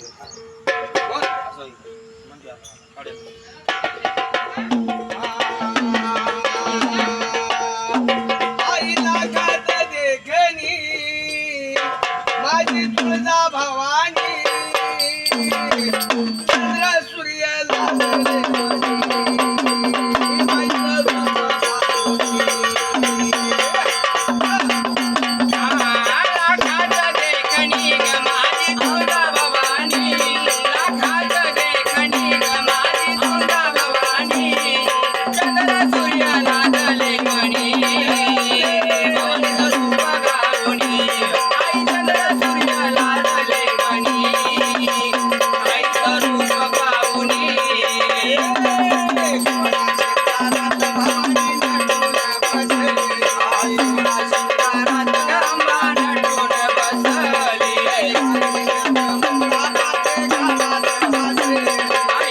कोण? असं म्हणते आता. आईला माझी तुळजा भवानी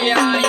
yeah, yeah.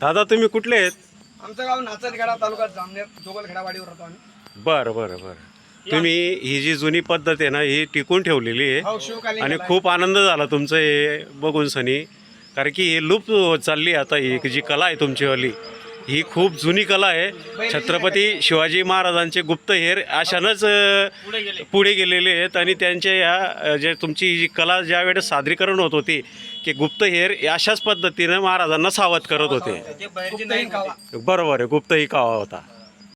दादा तुम्ही कुठले आहेत? आमचं गाव नाचनखेडा तालुक्यात जामनेर जोगलखेडावाडीवर राहतो आम्ही. बरं बरं बरं. तुम्ही ही जी जुनी पद्धत आहे ना ही टिकून ठेवलेली आहे. हो शिवकालीन आणि कला. आहे. खूप आनंद झाला तुमचं हे बघून सनी. कारण की हे लुप्त होत चालली आता ही जी कला आहे तुमचीवाली ही खूप जुनी कला आहे. छत्रपती शिवाजी महाराजांचे गुप्तहेर अशानंच पुढे गेलेले आहेत आणि त्यांच्या या जे तुमची ही जी कला ज्या वेळेस सादरीकरण होत होती की गुप्तहेर अशाच पद्धतीनं महाराजांना सावध करत होते. बरोबर आहे गुप्तही कावा होता.